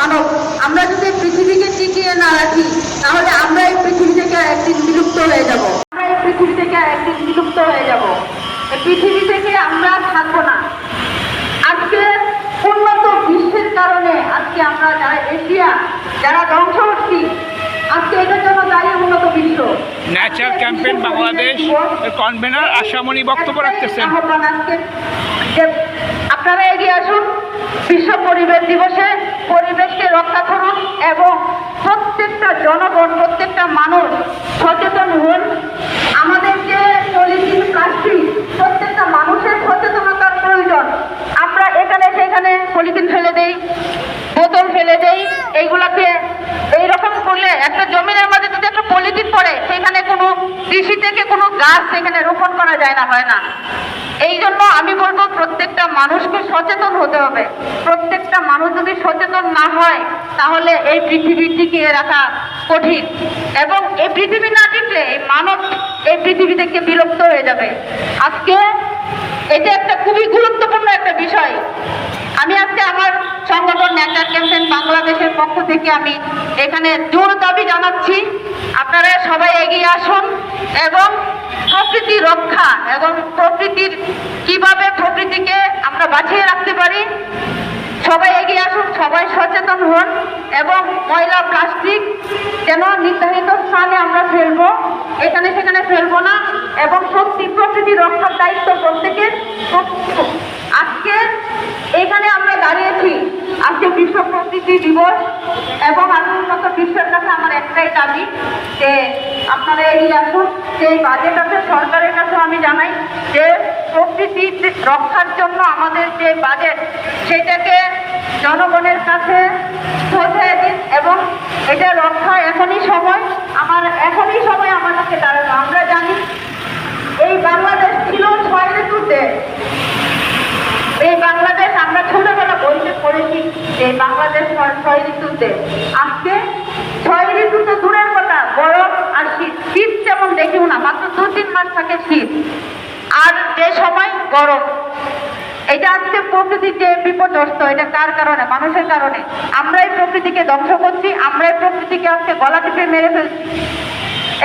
মানব, আমরা যদি পৃথিবীকে টিকিয়ে না রাখি, তাহলে আমরা এই পৃথিবী থেকে একদিন বিলুপ্ত হয়ে যাব। আমরা এই পৃথিবী থেকে একদিন বিলুপ্ত হয়ে যাব। এই পৃথিবী থেকে আমরা থাকব না। আজকে উন্নত বিশ্বের কারণে আজকে আমরা যারা এশিয়া, যারা ধ্বংস হচ্ছি আজকে এটার জন্য nature campaign Bangladesh convener Ashamoni বক্তব্য রাখতেছেন। আপনারা এগিয়ে আসুন। বিশ্ব পরিবেশ দিবসে পরিবেশকে রক্ষা করুন এবং প্রত্যেকটা জনগণ প্রত্যেকটা মানুষ সচেতন হন। আমাদের যে পলিথিন প্লাস্টিক প্রত্যেকটা মানুষের সচেতনতার প্রয়োজন। আমরা এখানে সেখানে পলিথিন ফেলে দেই বোতল ফেলে দেই। এইগুলাকে এইরকম করলে একটা জমিনের একটা পলিথিন পড়ে, সেখানে কোনো কৃষি থেকে কোনো গাছ সেখানে রোপণ করা যায় না, হয় না। এই জন্য আমি বলব প্রত্যেকটা মানুষকে সচেতন হতে হবে। প্রত্যেকটা মানুষ যদি সচেতন না হয়, তাহলে এই পৃথিবী টিকিয়ে রাখা কঠিন। এবং এই পৃথিবী না টিকলে মানব এই পৃথিবী থেকে বিলুপ্ত হয়ে যাবে। আজকে এটা একটা খুবই গুরুত্বপূর্ণ একটা বিষয়। আমি আজকে আমার সংগঠন ন্যাচার ক্যাম্পেইন বাংলাদেশের পক্ষ থেকে আমি এখানে জোর দাবি জানাচ্ছি। আপনারা সবাই এগিয়ে আসুন এবং প্রকৃতি রক্ষা এবং প্রকৃতির কীভাবে প্রকৃতিকে আমরা বাঁচিয়ে রাখতে পারি, সবাই এগিয়ে আসুন, সবাই সচেতন হন এবং ময়লা, প্লাস্টিক যেন নির্ধারিত স্থানে আমরা ফেলব, এখানে সেখানে ফেলব না এবং সত্যি প্রকৃতি রক্ষার দায়িত্ব প্রত্যেকের। আজকে এখানে আমরা দাঁড়িয়েছি আজকে বিশ্ব প্রকৃতি দিবস এবং আমি উন্নত বিশ্বের কাছে আমার একটাই দাবি যে আপনারা এগিয়ে আসুন, যে বাজেট আছে সরকারের কাছে আমি জানাই যে প্রকৃতি রক্ষার জন্য আমাদের যে বাজেট সেটাকে জনগণের কাছে পৌঁছায় দিন এবং এটা রক্ষা এখনই সময় আমার এখনই সময় আমার কাছে দাঁড়ানো আমরা জানি এই বাংলাদেশ ছিল ছয় ঋতুতে এই বাংলাদেশ আমরা ছোটবেলা বইতে পড়েছি যে বাংলাদেশ ছয়- ঋতুতে। আজকে ছয় ঋতু তো দূরের কথা গরম আর শীত। শীত যেমন দেখিও না, মাত্র দু তিন মাস থাকে শীত। আর যে সময় গরম। এটা আজকে প্রকৃতির যে বিপর্যস্ত এটা কার কারণে? মানুষের কারণে। আমরাই প্রকৃতিকে ধ্বংস করছি, আমরাই প্রকৃতিকে আজকে গলা টিপে মেরে ফেলছি।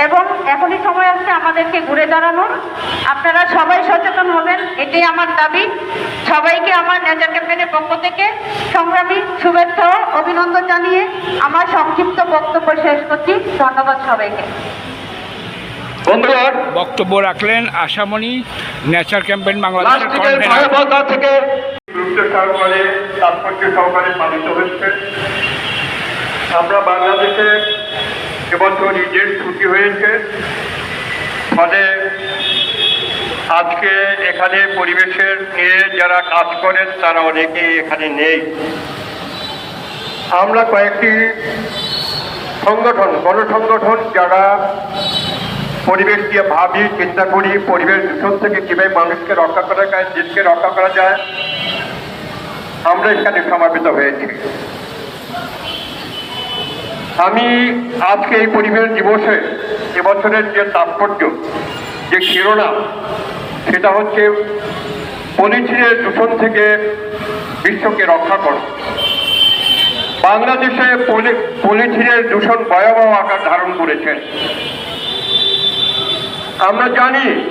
এবং এখনই সময় আসছে আমাদেরকে ঘুরে দাঁড়ানোর। আপনারা সবাই সচেতন হবেন এটাই আমার দাবি। সবাইকে আমার নেচার ক্যাম্পেইনের পক্ষ থেকে সংগ্রামী শুভেচ্ছা ও অভিনন্দন জানিয়ে আমার সংক্ষিপ্ত বক্তব্য শেষ করছি। ধন্যবাদ সবাইকে। বন্ধুগণ বক্তব্য রাখলেন আশামণি ন্যাচার ক্যাম্পেইন কনভেনার ভয়াবহতা থেকে গুরুত্ব সহকারে তাৎপর্য সহকারে পালিত হচ্ছে। আমরা বাংলাদেশে এবছর ঈদের ছুটি হয়েছে। ফলে আজকে এখানে পরিবেশের নিয়ে যারা কাজ করেন, তারা অনেকেই এখানে নেই। আমরা কয়েকটি সংগঠন, গণসংগঠন যারা পরিবেশ নিয়ে ভাবি, চিন্তা করি, পরিবেশ দূষণ থেকে কীভাবে মানুষকে রক্ষা করা যায়, দেশকে রক্ষা করা যায়, আমরা এখানে সমাবেত হয়েছি। আমি আজকে এই পরিবেশ দিবসে এবছরের যে তাৎপর্য, যে শিরোনাম সেটা হচ্ছে পলিথিনের দূষণ থেকে বিশ্বকে রক্ষা করো। বাংলাদেশে পলি- পলিথিনের দূষণ ভয়াবহ আকার ধারণ করেছে। আমরা জানি